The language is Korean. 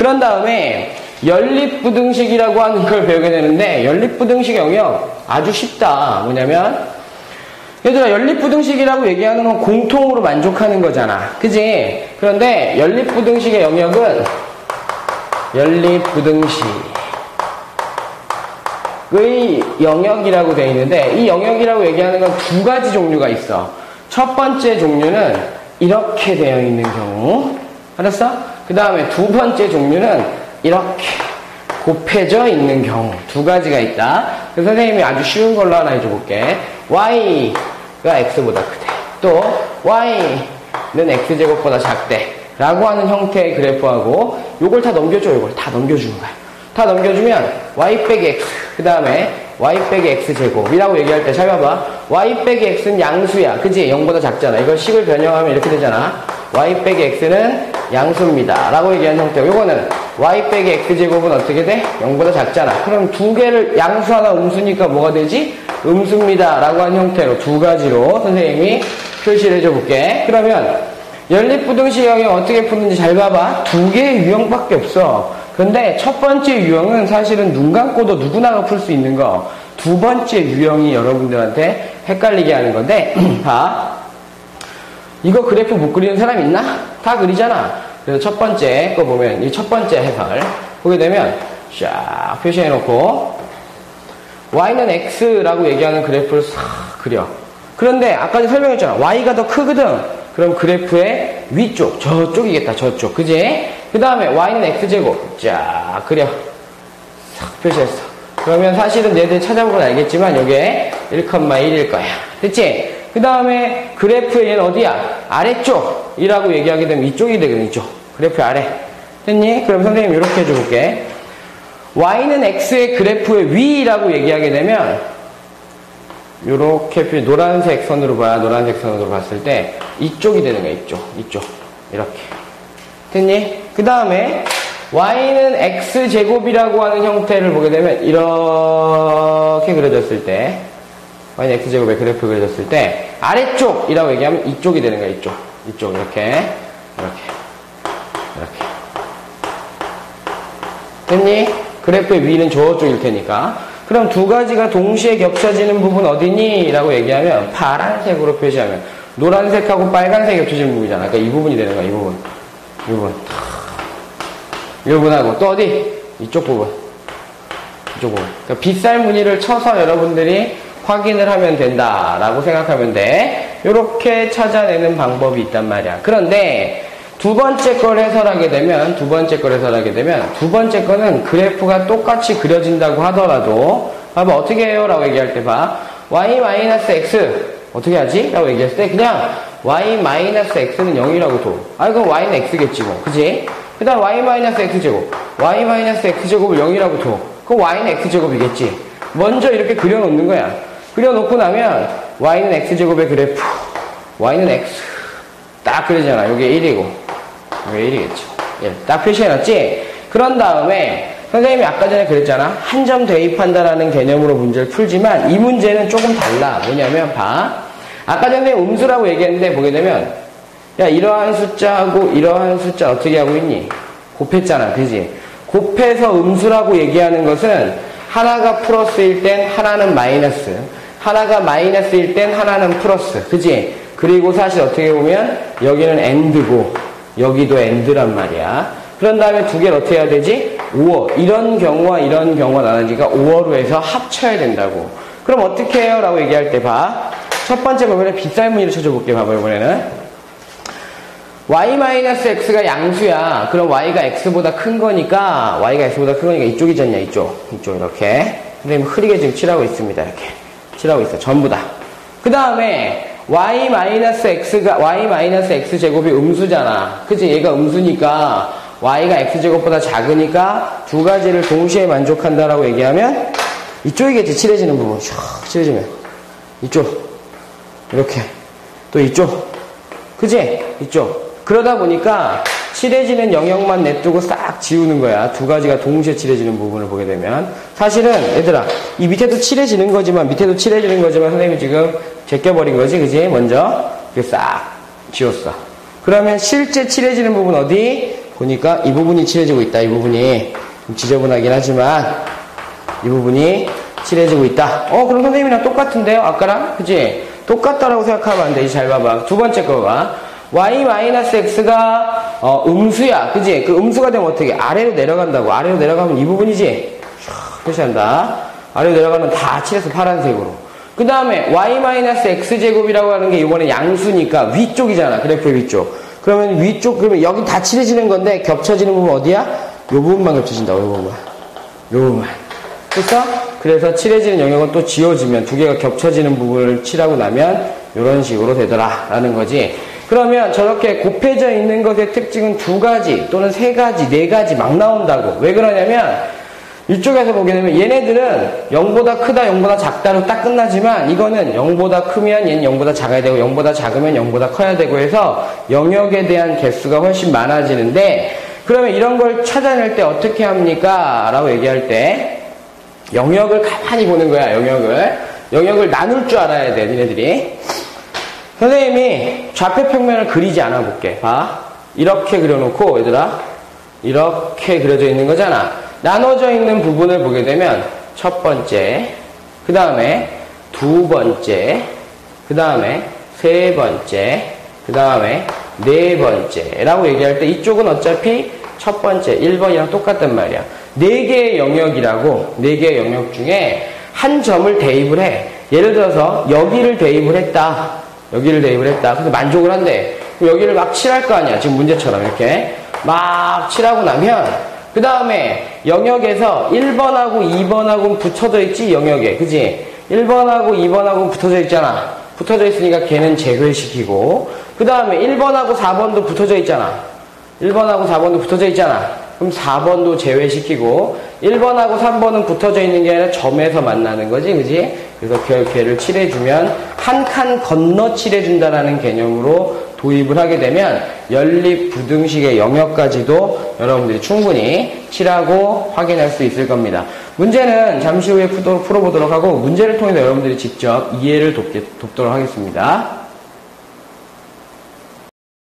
그런 다음에 연립부등식이라고 하는 걸 배우게 되는데 연립부등식 영역 아주 쉽다. 뭐냐면 얘들아 연립부등식이라고 얘기하는 건 공통으로 만족하는 거잖아. 그지? 그런데 연립부등식의 영역은 연립부등식의 영역이라고 되어 있는데 이 영역이라고 얘기하는 건 두 가지 종류가 있어. 첫 번째 종류는 이렇게 되어 있는 경우 알았어? 그 다음에 두 번째 종류는 이렇게 곱해져 있는 경우 두 가지가 있다. 그래서 선생님이 아주 쉬운 걸로 하나 해줘볼게. y가 x보다 크대. 또 y는 x제곱보다 작대. 라고 하는 형태의 그래프하고 요걸 다 넘겨줘. 요걸 다 넘겨주는 거야. 다 넘겨주면 y 빼기 x 그 다음에 y 빼기 x 제곱이라고 얘기할 때 잘 봐봐. y 빼기 x는 양수야. 그지? 0보다 작잖아. 이걸 식을 변형하면 이렇게 되잖아. y 빼기 x는 양수입니다. 라고 얘기하는 형태고 요거는 y 빼기 x제곱은 어떻게 돼? 0보다 작잖아. 그럼 두 개를 양수 하나 음수니까 뭐가 되지? 음수입니다. 라고 하는 형태로 두 가지로 선생님이 표시를 해줘 볼게. 그러면 연립부등식 영역 어떻게 푸는지 잘 봐봐. 두 개의 유형밖에 없어. 근데 첫 번째 유형은 사실은 눈 감고도 누구나가 풀 수 있는 거. 두 번째 유형이 여러분들한테 헷갈리게 하는 건데, 봐. 이거 그래프 못 그리는 사람 있나? 다 그리잖아. 그래서 첫 번째 거 보면 이 첫 번째 해설 보게 되면 쫙 표시해 놓고 y는 x라고 얘기하는 그래프를 싹 그려. 그런데 아까 설명했잖아. y가 더 크거든. 그럼 그래프의 위쪽 저쪽이겠다. 저쪽. 그지? 그 다음에 y는 x제곱 쫙 그려. 싹 표시했어. 그러면 사실은 얘들 찾아보면 알겠지만 이게 1,1일 거야. 됐지? 그 다음에 그래프의 얘는 어디야? 아래쪽이라고 얘기하게 되면 이쪽이 되거든, 이쪽. 그래프 아래. 됐니? 그럼 선생님 이렇게 해줘볼게. y는 x의 그래프의 위라고 얘기하게 되면 이렇게 노란색 선으로 봐야 노란색 선으로 봤을 때 이쪽이 되는 거야, 이쪽. 이쪽. 이렇게. 됐니? 그 다음에 y는 x제곱이라고 하는 형태를 보게 되면 이렇게 그려졌을 때 y는 x제곱의 그래프 그려졌을 때 아래쪽이라고 얘기하면 이쪽이 되는 거야 이쪽. 이쪽 이렇게. 이렇게. 이렇게. 됐니? 그래프의 위는 저쪽일 테니까. 그럼 두 가지가 동시에 겹쳐지는 부분 어디니? 라고 얘기하면 파란색으로 표시하면 노란색하고 빨간색이 겹쳐지는 부분이잖아. 그러니까 이 부분이 되는 거야 이 부분. 이 부분. 이 부분하고 또 어디? 이쪽 부분. 이쪽 부분. 그러니까 빗살 무늬를 쳐서 여러분들이 확인을 하면 된다라고 생각하면 돼. 이렇게 찾아내는 방법이 있단 말이야. 그런데 두 번째 걸 해설하게 되면 두 번째 걸 해설하게 되면 두 번째 거는 그래프가 똑같이 그려진다고 하더라도 봐봐 어떻게 해요? 라고 얘기할 때 봐. y-x 어떻게 하지? 라고 얘기했을 때 그냥 y-x는 0이라고 둬. 아 그럼 y는 x겠지 뭐. 그지? 그 다음 y-x제곱 y-x제곱을 0이라고 둬. 그럼 y는 x제곱이겠지. 먼저 이렇게 그려놓는 거야. 그려놓고 나면 y는 x제곱의 그래프 y는 x 딱 그려잖아. 여기 1이고 여기 1이겠죠. 1. 딱 표시해놨지? 그런 다음에 선생님이 아까 전에 그랬잖아. 한 점 대입한다라는 개념으로 문제를 풀지만 이 문제는 조금 달라. 뭐냐면 봐. 아까 전에 음수라고 얘기했는데 보게 되면 야 이러한 숫자하고 이러한 숫자 어떻게 하고 있니? 곱했잖아. 그지? 곱해서 음수라고 얘기하는 것은 하나가 플러스일 땐 하나는 마이너스 하나가 마이너스일 땐 하나는 플러스 그지? 그리고 사실 어떻게 보면 여기는 엔드고 여기도 엔드란 말이야 그런 다음에 두 개를 어떻게 해야 되지? 5어 이런 경우와 이런 경우가 나눠지니까 5어로 해서 합쳐야 된다고 그럼 어떻게 해요? 라고 얘기할 때 봐. 첫 번째 보면 빗살무늬를 쳐줘볼게 봐봐 이번에는 y-x가 양수야. 그럼 y가 x보다 큰 거니까 y가 x보다 큰 거니까 이쪽이잖냐 이쪽 이쪽 이렇게 선생님 흐리게 지금 칠하고 있습니다 이렇게 칠하고 있어 전부 다 그 다음에 y-x가 y-x 제곱이 음수잖아. 그치? 얘가 음수니까 y가 x제곱보다 작으니까 두 가지를 동시에 만족한다라고 얘기하면 이쪽이겠지 칠해지는 부분. 샥 칠해지면. 이쪽. 이렇게. 또 이쪽. 그지 이쪽. 그러다 보니까 칠해지는 영역만 냅두고 싹 지우는 거야. 두 가지가 동시에 칠해지는 부분을 보게 되면. 사실은, 얘들아, 이 밑에도 칠해지는 거지만, 밑에도 칠해지는 거지만, 선생님이 지금 제껴버린 거지, 그지? 먼저, 이렇게 싹 지웠어. 그러면 실제 칠해지는 부분 어디? 보니까 이 부분이 칠해지고 있다. 이 부분이 좀 지저분하긴 하지만 이 부분이 칠해지고 있다. 어, 그럼 선생님이랑 똑같은데요? 아까랑? 그지? 똑같다라고 생각하면 안 돼. 잘 봐봐. 두 번째 거 봐. y-x가 어, 음수야. 그지? 그 음수가 되면 어떻게? 아래로 내려간다고. 아래로 내려가면 이 부분이지? 촤, 표시한다. 아래로 내려가면 다 칠해서 파란색으로. 그 다음에 y-x제곱이라고 하는 게 이번에 양수니까 위쪽이잖아. 그래프의 위쪽. 그러면 위쪽, 그러면 여기 다 칠해지는 건데 겹쳐지는 부분 어디야? 요 부분만 겹쳐진다고. 요 부분만. 요 부분만. 됐어? 그래서 칠해지는 영역은 또 지워지면 두 개가 겹쳐지는 부분을 칠하고 나면 이런 식으로 되더라 라는 거지 그러면 저렇게 곱해져 있는 것의 특징은 두 가지 또는 세 가지 네 가지 막 나온다고 왜 그러냐면 이쪽에서 보게 되면 얘네들은 0보다 크다 0보다 작다로 딱 끝나지만 이거는 0보다 크면 얘는 0보다 작아야 되고 0보다 작으면 0보다 커야 되고 해서 영역에 대한 개수가 훨씬 많아지는데 그러면 이런 걸 찾아낼 때 어떻게 합니까? 라고 얘기할 때 영역을 가만히 보는 거야, 영역을. 영역을 나눌 줄 알아야 돼, 니네들이. 선생님이 좌표 평면을 그리지 않아 볼게. 봐. 이렇게 그려놓고, 얘들아. 이렇게 그려져 있는 거잖아. 나눠져 있는 부분을 보게 되면, 첫 번째, 그 다음에 두 번째, 그 다음에 세 번째, 그 다음에 네 번째라고 얘기할 때 이쪽은 어차피 첫 번째, 1번이랑 똑같단 말이야. 네 개의 영역이라고, 네 개의 영역 중에 한 점을 대입을 해. 예를 들어서 여기를 대입을 했다. 여기를 대입을 했다. 그래서 만족을 한대. 여기를 막 칠할 거 아니야. 지금 문제처럼 이렇게. 막 칠하고 나면, 그 다음에 영역에서 1번하고 2번하고 붙어져 있지, 영역에. 그지? 1번하고 2번하고 붙어져 있잖아. 붙어져 있으니까 걔는 제거시키고, 그 다음에 1번하고 4번도 붙어져 있잖아. 1번하고 4번도 붙어져 있잖아. 그럼 4번도 제외시키고 1번하고 3번은 붙어져 있는 게 아니라 점에서 만나는 거지, 그지? 그래서 걔, 걔를 칠해주면 한 칸 건너 칠해준다라는 개념으로 도입을 하게 되면 연립 부등식의 영역까지도 여러분들이 충분히 칠하고 확인할 수 있을 겁니다. 문제는 잠시 후에 풀어보도록 하고 문제를 통해서 여러분들이 직접 이해를 돕게, 돕도록 하겠습니다.